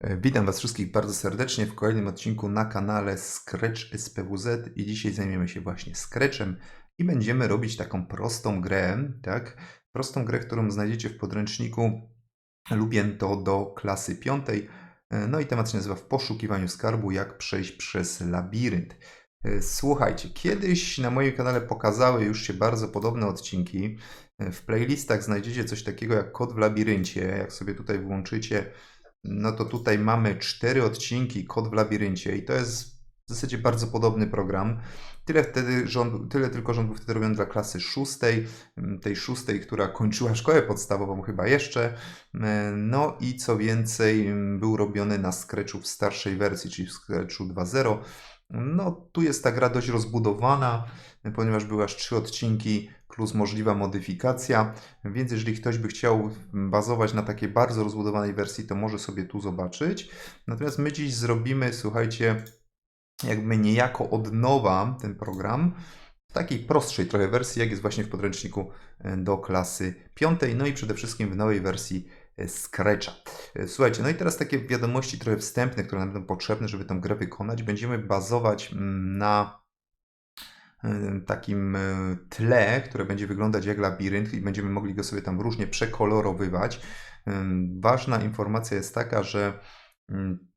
E, Witam Was wszystkich bardzo serdecznie w kolejnym odcinku na kanale Scratch SPWZ i dzisiaj zajmiemy się właśnie Scratchem i będziemy robić taką prostą grę, tak? Prostą grę, którą znajdziecie w podręczniku Lubię to do klasy piątej. E, No i temat się nazywa W poszukiwaniu skarbu, jak przejść przez labirynt. E, Słuchajcie, kiedyś na moim kanale pokazały już się bardzo podobne odcinki. W playlistach znajdziecie coś takiego jak Kod w labiryncie. Jak sobie tutaj włączycie no to tutaj mamy cztery odcinki Kod w labiryncie i to jest w zasadzie bardzo podobny program. Tyle, wtedy rząd, tyle tylko, on był wtedy robiony dla klasy szóstej, m, tej szóstej, która kończyła szkołę podstawową chyba jeszcze. E, No i co więcej, m, był robiony na Scratchu w starszej wersji, czyli w Scratchu 2.0. No tu jest ta gra dość rozbudowana, ponieważ były aż trzy odcinki plus możliwa modyfikacja. Więc jeżeli ktoś by chciał bazować na takiej bardzo rozbudowanej wersji, to może sobie tu zobaczyć. Natomiast my dziś zrobimy, słuchajcie, jakby niejako od nowa ten program w takiej prostszej trochę wersji, jak jest właśnie w podręczniku e, do klasy piątej, no i przede wszystkim w nowej wersji Scratcha. Słuchajcie, no i teraz takie wiadomości trochę wstępne, które nam będą potrzebne, żeby tę grę wykonać. Będziemy bazować mm, na e, takim e, tle, które będzie wyglądać jak labirynt i będziemy mogli go sobie tam różnie przekolorowywać. Ym, Ważna informacja jest taka, że mm,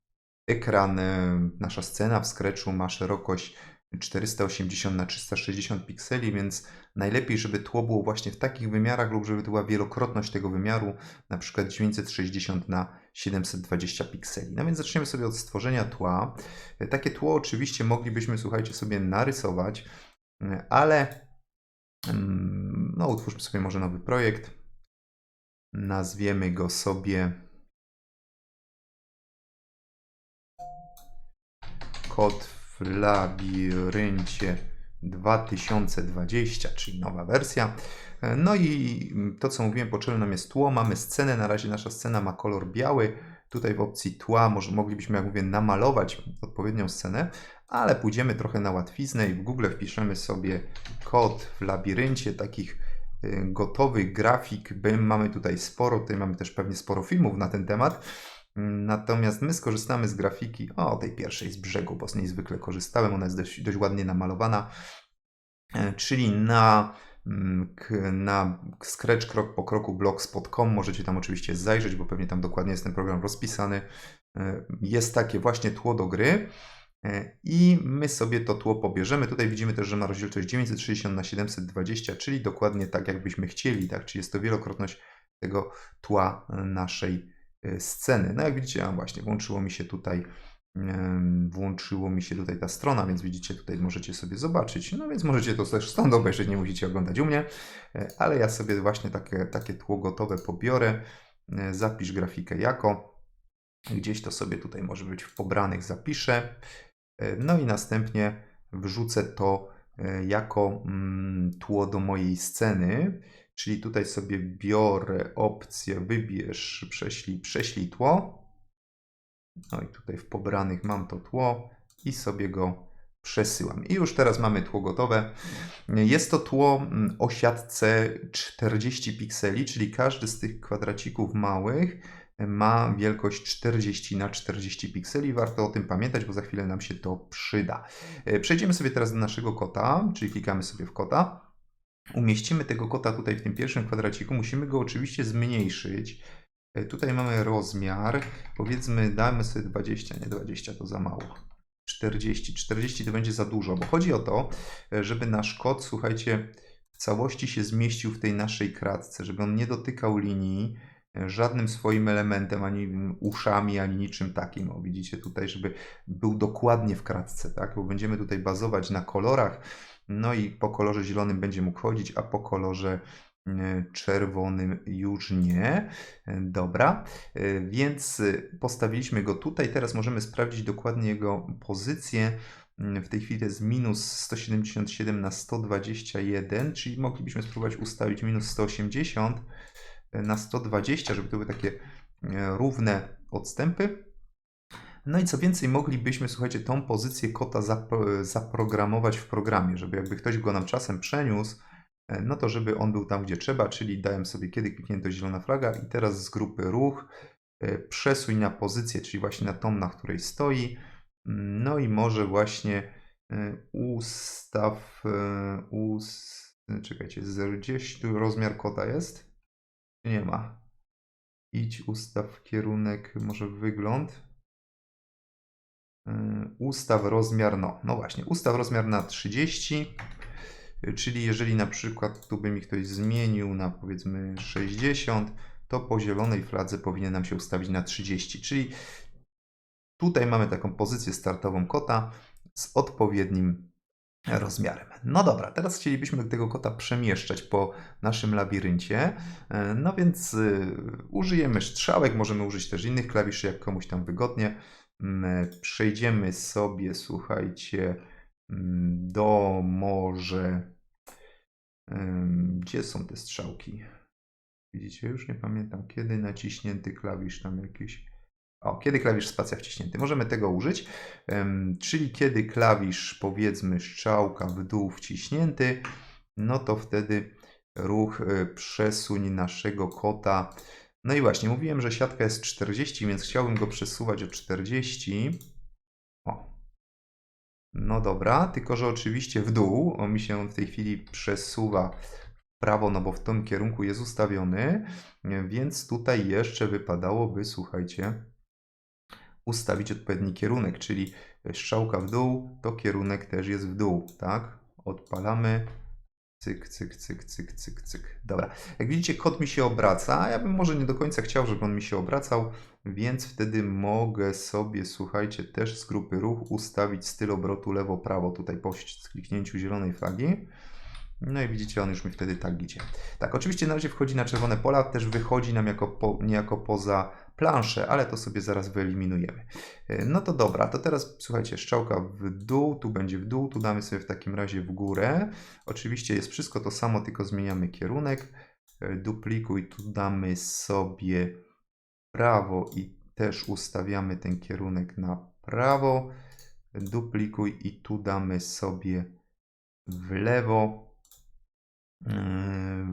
ekran, e, nasza scena w Scratchu ma szerokość 480 na 360 pikseli, więc najlepiej, żeby tło było właśnie w takich wymiarach lub żeby to była wielokrotność tego wymiaru, na przykład 960 na 720 pikseli. No więc zaczniemy sobie od stworzenia tła. Takie tło oczywiście moglibyśmy, słuchajcie, sobie narysować, ale mm, no utwórzmy sobie może nowy projekt. Nazwiemy go sobie Kod w labiryncie 2020, czyli nowa wersja. E, No i to, co mówiłem, potrzebne nam jest tło. Mamy scenę, na razie nasza scena ma kolor biały. Tutaj w opcji tła może, moglibyśmy, jak mówię, namalować odpowiednią scenę, ale pójdziemy trochę na łatwiznę i w Google wpiszemy sobie kod w labiryncie takich y, gotowych grafik. Mamy tutaj sporo, tutaj mamy też pewnie sporo filmów na ten temat. Natomiast my skorzystamy z grafiki, o tej pierwszej z brzegu, bo z niej zwykle korzystałem, ona jest dość, dość ładnie namalowana, E, czyli na, mm, na scratch krok po kroku blogspot.com. Możecie tam oczywiście zajrzeć, bo pewnie tam dokładnie jest ten program rozpisany. E, Jest takie właśnie tło do gry. E, I my sobie to tło pobierzemy. Tutaj widzimy też, że ma rozdzielczość 960 na 720, czyli dokładnie tak, jakbyśmy chcieli, tak? Czyli jest to wielokrotność tego tła e, naszej e, sceny. No jak widzicie, właśnie włączyło mi się tutaj włączyło mi się tutaj ta strona, więc widzicie tutaj możecie sobie zobaczyć. No więc możecie to też stąd obejrzeć, nie musicie oglądać u mnie, E, ale ja sobie właśnie takie, takie tło gotowe pobiorę. E, Zapisz grafikę jako. Gdzieś to sobie tutaj może być w pobranych zapiszę. E, No i następnie wrzucę to jako mm, tło do mojej sceny. Czyli tutaj sobie biorę opcję wybierz, prześlij, prześlij tło. No i tutaj w pobranych mam to tło i sobie go przesyłam. I już teraz mamy tło gotowe. Jest to tło mm, o siatce 40 pikseli, czyli każdy z tych kwadracików małych ma wielkość 40 na 40 pikseli. Warto o tym pamiętać, bo za chwilę nam się to przyda. E, Przejdziemy sobie teraz do naszego kota, czyli klikamy sobie w kota. Umieścimy tego kota tutaj w tym pierwszym kwadraciku. Musimy go oczywiście zmniejszyć. E, Tutaj mamy rozmiar. Powiedzmy, damy sobie 20, nie 20 to za mało. 40. 40 to będzie za dużo, bo chodzi o to, e, żeby nasz kot, słuchajcie, w całości się zmieścił w tej naszej kratce, żeby on nie dotykał linii e, żadnym swoim elementem, ani uszami, ani niczym takim. O, widzicie tutaj, żeby był dokładnie w kratce, tak? Bo będziemy tutaj bazować na kolorach. No i po kolorze zielonym będzie mógł chodzić, a po kolorze czerwonym już nie. Dobra, E, więc postawiliśmy go tutaj. Teraz możemy sprawdzić dokładnie jego pozycję. Mm, W tej chwili jest minus 177 na 121, czyli moglibyśmy spróbować ustawić minus 180 na 120, żeby to były takie równe odstępy. No i co więcej, moglibyśmy, słuchajcie, tą pozycję kota zapro- zaprogramować w programie, żeby jakby ktoś go nam czasem przeniósł, no to żeby on był tam, gdzie trzeba, czyli dałem sobie kiedy kliknięto zielona flaga i teraz z grupy ruch e, przesuń na pozycję, czyli właśnie na tą, na której stoi. No i może właśnie e, ustaw, e, us, czekajcie, gdzieś tu rozmiar kota jest? Nie ma. Idź, ustaw kierunek, może wygląd. Ustaw rozmiar, no, no właśnie, ustaw rozmiar na 30, yy, czyli jeżeli na przykład tu by mi ktoś zmienił na powiedzmy 60, to po zielonej fladze powinien nam się ustawić na 30, czyli tutaj mamy taką pozycję startową kota z odpowiednim rozmiarem. No dobra, teraz chcielibyśmy tego kota przemieszczać po naszym labiryncie, E, no więc y, użyjemy strzałek, możemy użyć też innych klawiszy, jak komuś tam wygodnie. Mm, Przejdziemy sobie, słuchajcie, mm, do może. Gdzie są te strzałki? Widzicie, już nie pamiętam, kiedy naciśnięty klawisz tam jakiś. O, kiedy klawisz spacja wciśnięty. Możemy tego użyć, czyli kiedy klawisz, powiedzmy, strzałka w dół wciśnięty, no to wtedy ruch y, przesuń naszego kota. No i właśnie, mówiłem, że siatka jest 40, więc chciałbym go przesuwać o 40. No dobra, tylko że oczywiście w dół. On mi się w tej chwili przesuwa w prawo, no bo w tym kierunku jest ustawiony, więc tutaj jeszcze wypadałoby, słuchajcie, ustawić odpowiedni kierunek, czyli strzałka w dół, to kierunek też jest w dół, tak? Odpalamy. Cyk, cyk, cyk, cyk, cyk, cyk. Dobra. Jak widzicie, kod mi się obraca. Ja bym może nie do końca chciał, żeby on mi się obracał, więc wtedy mogę sobie, słuchajcie, też z grupy ruch ustawić styl obrotu lewo-prawo tutaj po kliknięciu zielonej flagi. No i widzicie, on już mi wtedy tak idzie. Tak, oczywiście na razie wchodzi na czerwone pola, też wychodzi nam jako po, niejako poza planszę, ale to sobie zaraz wyeliminujemy. E, No to dobra, to teraz słuchajcie, strzałka w dół, tu będzie w dół, tu damy sobie w takim razie w górę. Oczywiście jest wszystko to samo, tylko zmieniamy kierunek. E, Duplikuj, tu damy sobie prawo i też ustawiamy ten kierunek na prawo. Duplikuj i tu damy sobie w lewo.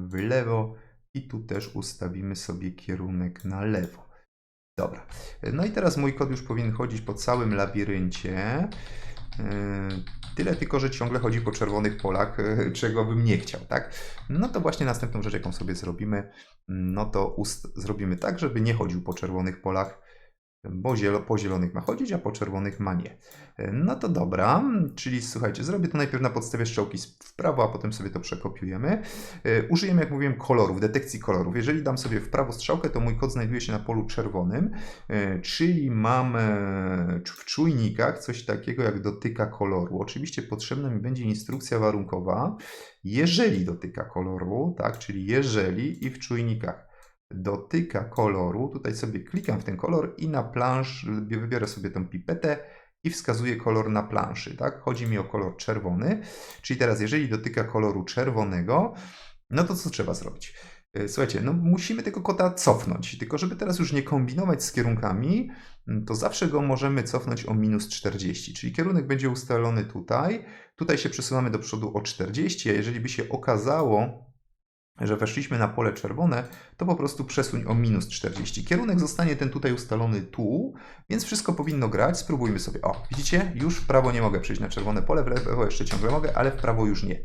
W lewo i tu też ustawimy sobie kierunek na lewo. Dobra. No i teraz mój kod już powinien chodzić po całym labiryncie. Yy, Tyle tylko, że ciągle chodzi po czerwonych polach, yy, czego bym nie chciał, tak? No to właśnie następną rzecz, jaką sobie zrobimy, no to zrobimy tak, żeby nie chodził po czerwonych polach, bo zielo po zielonych ma chodzić, a po czerwonych ma nie. Yy, No to dobra, czyli słuchajcie, zrobię to najpierw na podstawie strzałki w prawo, a potem sobie to przekopiujemy. Yy, Użyjemy, jak mówiłem, kolorów, detekcji kolorów. Jeżeli dam sobie w prawo strzałkę, to mój kod znajduje się na polu czerwonym, E, Czyli mam e, w czujnikach coś takiego jak dotyka koloru. Oczywiście potrzebna mi będzie instrukcja warunkowa, jeżeli dotyka koloru, tak, czyli jeżeli i w czujnikach dotyka koloru, tutaj sobie klikam w ten kolor i na plansz wybiorę sobie tą pipetę i wskazuję kolor na planszy, tak? Chodzi mi o kolor czerwony, czyli teraz jeżeli dotyka koloru czerwonego, no to co trzeba zrobić? E, Słuchajcie, no musimy tego kota cofnąć, tylko żeby teraz już nie kombinować z kierunkami, to zawsze go możemy cofnąć o minus 40, czyli kierunek będzie ustalony tutaj, tutaj się przesuwamy do przodu o 40, a jeżeli by się okazało, że weszliśmy na pole czerwone, to po prostu przesuń o minus 40. Kierunek zostanie ten tutaj ustalony tu, więc wszystko powinno grać. Spróbujmy sobie. O, widzicie? Już w prawo nie mogę przejść na czerwone pole, w lewo jeszcze ciągle mogę, ale w prawo już nie.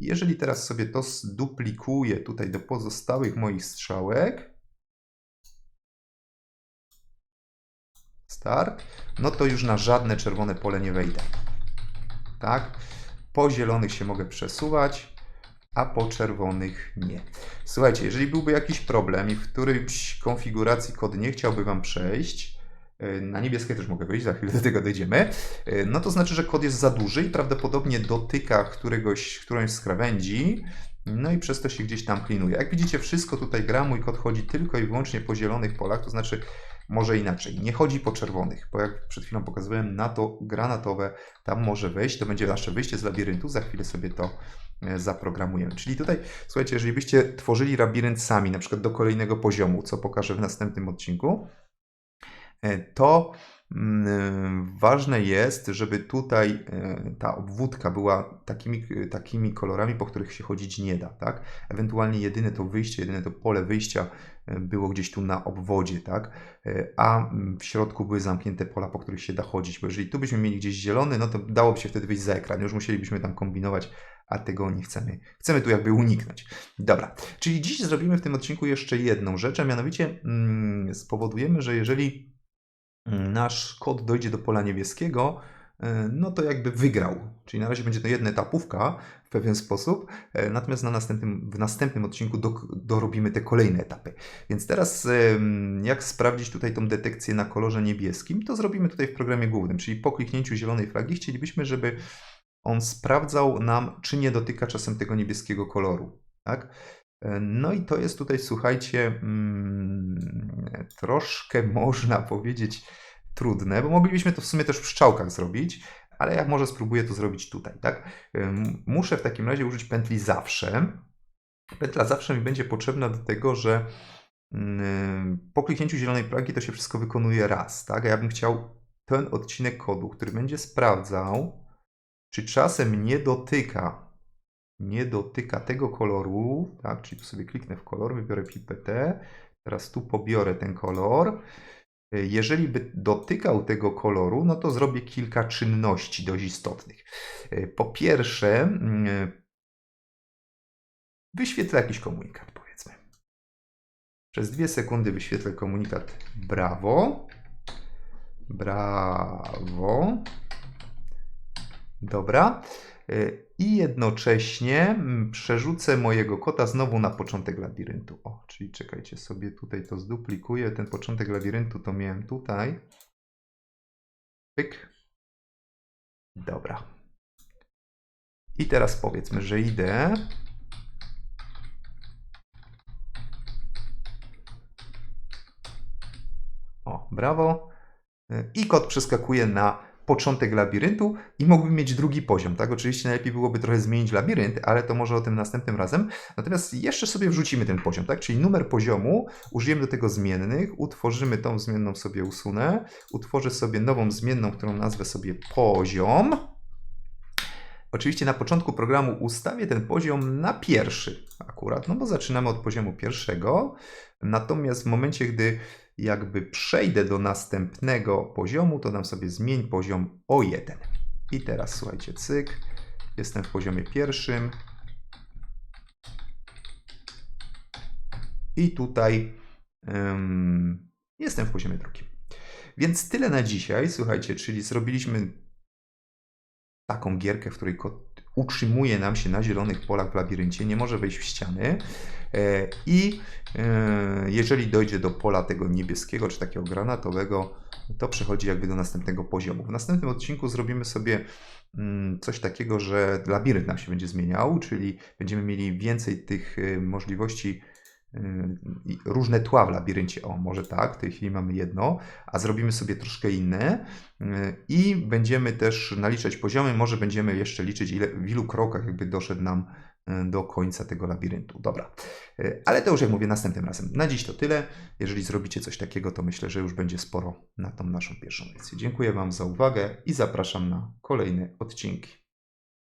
Jeżeli teraz sobie to zduplikuję tutaj do pozostałych moich strzałek, start, no to już na żadne czerwone pole nie wejdę. Tak? Po zielonych się mogę przesuwać, a po czerwonych nie. Słuchajcie, jeżeli byłby jakiś problem i w którymś konfiguracji kod nie chciałby Wam przejść, yy, na niebieskie też mogę wejść, za chwilę do tego dojdziemy, yy, no to znaczy, że kod jest za duży i prawdopodobnie dotyka któregoś, którąś z krawędzi, no i przez to się gdzieś tam klinuje. Jak widzicie, wszystko tutaj gra, mój kod chodzi tylko i wyłącznie po zielonych polach, to znaczy może inaczej, nie chodzi po czerwonych, bo jak przed chwilą pokazywałem, na to granatowe tam może wejść, to będzie nasze wyjście z labiryntu, za chwilę sobie to zaprogramujemy. Czyli tutaj, słuchajcie, jeżeli byście tworzyli labirynt sami, na przykład do kolejnego poziomu, co pokażę w następnym odcinku, e, to ważne jest, żeby tutaj e, ta obwódka była takimi, takimi kolorami, po których się chodzić nie da, tak? Ewentualnie jedyne to wyjście, jedyne to pole wyjścia było gdzieś tu na obwodzie, tak? A mm, w środku były zamknięte pola, po których się da chodzić, bo jeżeli tu byśmy mieli gdzieś zielony, no to dałoby się wtedy wyjść za ekran, już musielibyśmy tam kombinować, a tego nie chcemy. Chcemy tu jakby uniknąć. Dobra, czyli dziś zrobimy w tym odcinku jeszcze jedną rzecz, a mianowicie mm, spowodujemy, że jeżeli mm, nasz kod dojdzie do pola niebieskiego, e, no to jakby wygrał. Czyli na razie będzie to jedna etapówka w pewien sposób, e, natomiast na następnym, w następnym odcinku do, dorobimy te kolejne etapy. Więc teraz jak sprawdzić tutaj tą detekcję na kolorze niebieskim, to zrobimy tutaj w programie głównym, czyli po kliknięciu zielonej flagi chcielibyśmy, żeby on sprawdzał nam, czy nie dotyka czasem tego niebieskiego koloru. Tak? No i to jest tutaj, słuchajcie, mm, troszkę można powiedzieć trudne, bo moglibyśmy to w sumie też w strzałkach zrobić, ale ja może spróbuję to zrobić tutaj, tak? Muszę w takim razie użyć pętli zawsze. Pętla zawsze mi będzie potrzebna do tego, że ym, po kliknięciu zielonej flagi to się wszystko wykonuje raz, tak? A ja bym chciał ten odcinek kodu, który będzie sprawdzał, czy czasem nie dotyka, nie dotyka tego koloru, tak? Czyli tu sobie kliknę w kolor, wybiorę pipetę, teraz tu pobiorę ten kolor. Jeżeli by dotykał tego koloru, no to zrobię kilka czynności dość istotnych. Po pierwsze, mm, wyświetlę jakiś komunikat, powiedzmy. Przez dwie sekundy wyświetlę komunikat brawo. Brawo. Dobra. Y, I jednocześnie mm, przerzucę mojego kota znowu na początek labiryntu. O, czyli czekajcie sobie, tutaj to zduplikuję. Ten początek labiryntu to miałem tutaj. Pyk. Dobra. I teraz powiedzmy, że idę. O, brawo. Y, I kot przeskakuje na początek labiryntu i mógłbym mieć drugi poziom, tak? Oczywiście najlepiej byłoby trochę zmienić labirynt, ale to może o tym następnym razem. Natomiast jeszcze sobie wrzucimy ten poziom, tak? Czyli numer poziomu, użyjemy do tego zmiennych, utworzymy tą zmienną sobie usunę, utworzę sobie nową zmienną, którą nazwę sobie poziom. Oczywiście na początku programu ustawię ten poziom na pierwszy akurat, no bo zaczynamy od poziomu pierwszego. Natomiast w momencie, gdy jakby przejdę do następnego poziomu, to dam sobie zmień poziom o 1. I teraz słuchajcie, cyk, jestem w poziomie pierwszym. I tutaj jestem w poziomie drugim. Więc tyle na dzisiaj, słuchajcie, czyli zrobiliśmy taką gierkę, w której utrzymuje nam się na zielonych polach w labiryncie, nie może wejść w ściany. E, I e, jeżeli dojdzie do pola tego niebieskiego czy takiego granatowego, to przechodzi jakby do następnego poziomu. W następnym odcinku zrobimy sobie mm, coś takiego, że labirynt nam się będzie zmieniał, czyli będziemy mieli więcej tych e, możliwości różne tła w labiryncie. O, może tak, w tej chwili mamy jedno, a zrobimy sobie troszkę inne i będziemy też naliczać poziomy. Może będziemy jeszcze liczyć, ile, w ilu krokach jakby doszedł nam do końca tego labiryntu. Dobra, ale to już jak mówię następnym razem. Na dziś to tyle. Jeżeli zrobicie coś takiego, to myślę, że już będzie sporo na tą naszą pierwszą lekcję. Dziękuję Wam za uwagę i zapraszam na kolejne odcinki.